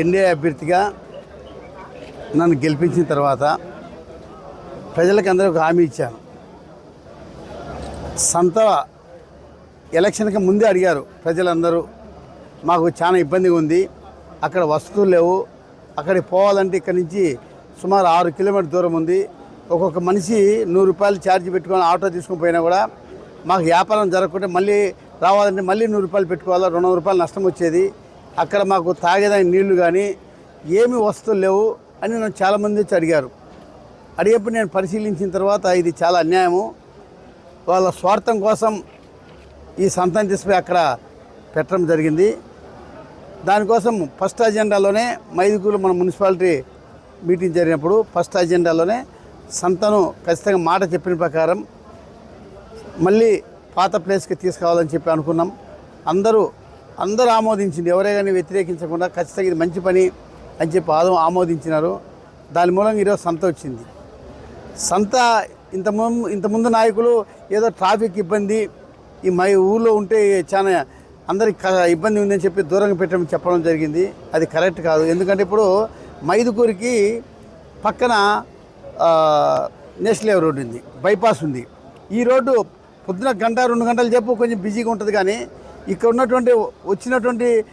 NDA అభ్యర్థిగా నన్ను గెలిపించిన తర్వాత ప్రజలకు అందరూ ఒక హామీ ఇచ్చాను. సంత ఎలక్షన్కి ముందే అడిగారు ప్రజలందరూ మాకు చాలా ఇబ్బందిగా ఉంది అక్కడ వసతులు లేవు అక్కడికి పోవాలంటే ఇక్కడి నుంచి సుమారు ఆరు కిలోమీటర్ దూరం ఉంది ఒక్కొక్క మనిషి నూరు రూపాయలు ఛార్జ్ పెట్టుకొని ఆటో తీసుకుని పోయినా కూడా మాకు వ్యాపారం జరగకుంటే మళ్ళీ రావాలంటే మళ్ళీ నూరు రూపాయలు పెట్టుకోవాలా రెండు రూపాయలు నష్టం వచ్చేది అక్కడ మాకు తాగేదానికి నీళ్ళు కానీ ఏమి వస్తువులు లేవు అని నన్ను చాలామంది వచ్చి అడిగారు. అడిగేప్పుడు నేను పరిశీలించిన తర్వాత ఇది చాలా అన్యాయము. వాళ్ళ స్వార్థం కోసం ఈ సంతానం తీసుకుపోయి అక్కడ పెట్టడం జరిగింది. దానికోసం ఫస్ట్ అజెండాలోనే మైదుకూరు మన మున్సిపాలిటీ మీటింగ్ జరిగినప్పుడు ఫస్ట్ అజెండాలోనే సంతను ఖచ్చితంగా మాట చెప్పిన ప్రకారం మళ్ళీ పాత ప్లేస్కి తీసుకురావాలని చెప్పి అనుకున్నాం. అందరూ అందరూ ఆమోదించింది. ఎవరే కానీ వ్యతిరేకించకుండా ఖచ్చితంగా ఇది మంచి పని అని చెప్పి ఆదో ఆమోదించినారు. దాని మూలంగా ఈరోజు సంత వచ్చింది. సంత ఇంత ముందు ఇంతకుముందు నాయకులు ఏదో ట్రాఫిక్ ఇబ్బంది ఈ మై ఊళ్ళో ఉంటే చాలా అందరికి క- ఇబ్బంది ఉందని చెప్పి దూరంగా పెట్టడం చెప్పడం జరిగింది. అది కరెక్ట్ కాదు. ఎందుకంటే ఇప్పుడు మైదుకూరికి పక్కన నేషనల్ రోడ్డు ఉంది. బైపాస్ ఉంది. ఈ రోడ్డు పొద్దున గంట రెండు గంటలు చెప్పు కొంచెం బిజీగా ఉంటుంది కానీ ఇక్కడ ఉన్నటువంటి వచ్చినటువంటి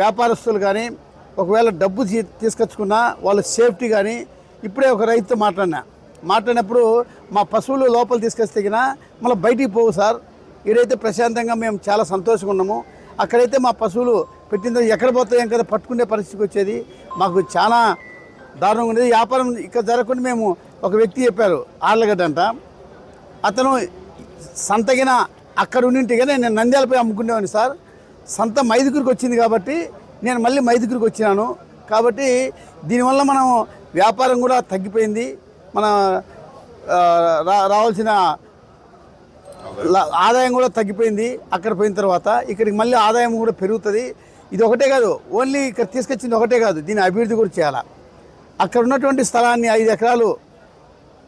వ్యాపారస్తులు కానీ ఒకవేళ డబ్బు తీ- తీసుకొచ్చుకున్నా వాళ్ళ సేఫ్టీ కానీ ఇప్పుడే ఒక రైతుతో మాట్లాడినా. మాట్లాడినప్పుడు మా పశువులు లోపల తీసుకొస్తే గిన మళ్ళీ బయటికి పోవు సార్. ఈడైతే ప్రశాంతంగా మేము చాలా సంతోషంగా ఉన్నాము. అక్కడైతే మా పశువులు పెట్టిన ఎక్కడ పోతాయి కదా పట్టుకునే పరిస్థితికి వచ్చేది. మాకు చాలా దారుణంగా ఉండేది వ్యాపారం ఇక్కడ జరగకుండా మేము ఒక వ్యక్తి చెప్పారు ఆళ్ళగడ్డ అంట. అతను సంతగిన అక్కడ ఉండింటి కానీ నేను నంద్యాలపై అమ్ముకునేవాడిని సార్. సంత మైదుగురికి వచ్చింది కాబట్టి నేను మళ్ళీ మైదుగురికి వచ్చినాను. కాబట్టి దీనివల్ల మనం వ్యాపారం కూడా తగ్గిపోయింది. మన రా రావాల్సిన ఆదాయం కూడా తగ్గిపోయింది అక్కడ పోయిన తర్వాత. ఇక్కడికి మళ్ళీ ఆదాయం కూడా పెరుగుతుంది. ఇది ఒకటే కాదు ఓన్లీ ఇక్కడ తీసుకొచ్చింది ఒకటే కాదు దీని అభివృద్ధి కూడా చేయాలి. అక్కడ ఉన్నటువంటి స్థలాన్ని ఐదు ఎకరాలు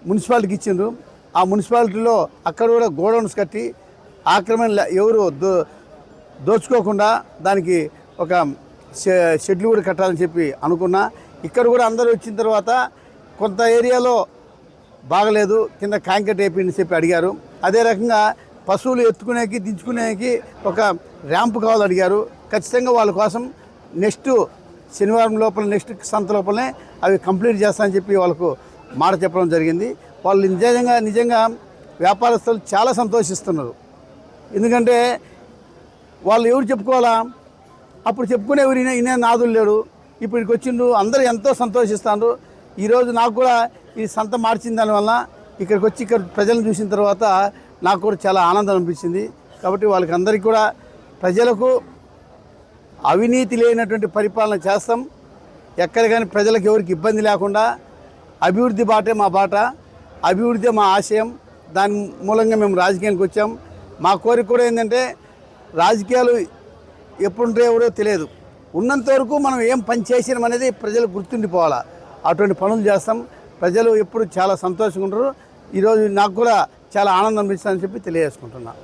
మున్సిపాలిటీకి ఇచ్చిండ్రు. ఆ మున్సిపాలిటీలో అక్కడ కూడా గోడౌన్స్ కట్టి ఆక్రమణ ఎవరు దో దోచుకోకుండా దానికి ఒక షె- షెడ్లు కూడా కట్టాలని చెప్పి అనుకున్నా. ఇక్కడ కూడా అందరూ వచ్చిన తర్వాత కొంత ఏరియాలో బాగలేదు కింద కాంక్రీట్ అయిపోయింది చెప్పి అడిగారు. అదే రకంగా పశువులు ఎత్తుకునేకి దించుకునేకి ఒక ర్యాంప్ కావాలి అడిగారు. ఖచ్చితంగా వాళ్ళ కోసం నెక్స్ట్ శనివారం లోపల నెక్స్ట్ సంత లోపలనే అవి కంప్లీట్ చేస్తానని చెప్పి వాళ్ళకు మాట చెప్పడం జరిగింది. వాళ్ళు నిజంగా నిజంగా వ్యాపారస్తులు చాలా సంతోషిస్తున్నారు. ఎందుకంటే వాళ్ళు ఎవరు చెప్పుకోవాలా? అప్పుడు చెప్పుకునే ఎవరు ఈయన నాదులు లేడు. ఇప్పటికి వచ్చిండు అందరూ ఎంతో సంతోషిస్తాడు ఈరోజు నాకు కూడా ఈ సంత మార్చిన దానివల్ల ఇక్కడికి వచ్చి ఇక్కడ ప్రజలను చూసిన తర్వాత నాకు కూడా చాలా ఆనందం అనిపించింది. కాబట్టి వాళ్ళకి అందరికీ కూడా ప్రజలకు అవినీతి లేనటువంటి పరిపాలన చేస్తాం. ఎక్కడ కానీ ప్రజలకు ఎవరికి ఇబ్బంది లేకుండా అభివృద్ధి బాటే మా బాట. అభివృద్ధి మా ఆశయం. దాని మూలంగా మేము రాజకీయానికి వచ్చాం. మా కోరిక కూడా ఏంటంటే రాజకీయాలు ఎప్పుడుంటే ఎవరో తెలియదు. ఉన్నంత వరకు మనం ఏం పని చేసినాం అనేది ప్రజలు గుర్తుండిపోవాలా. అటువంటి పనులు చేస్తాం. ప్రజలు ఎప్పుడు చాలా సంతోషంగా ఉంటారు. ఈరోజు నాకు కూడా చాలా ఆనందం అనిపిస్తుందని చెప్పి తెలియజేసుకుంటున్నాను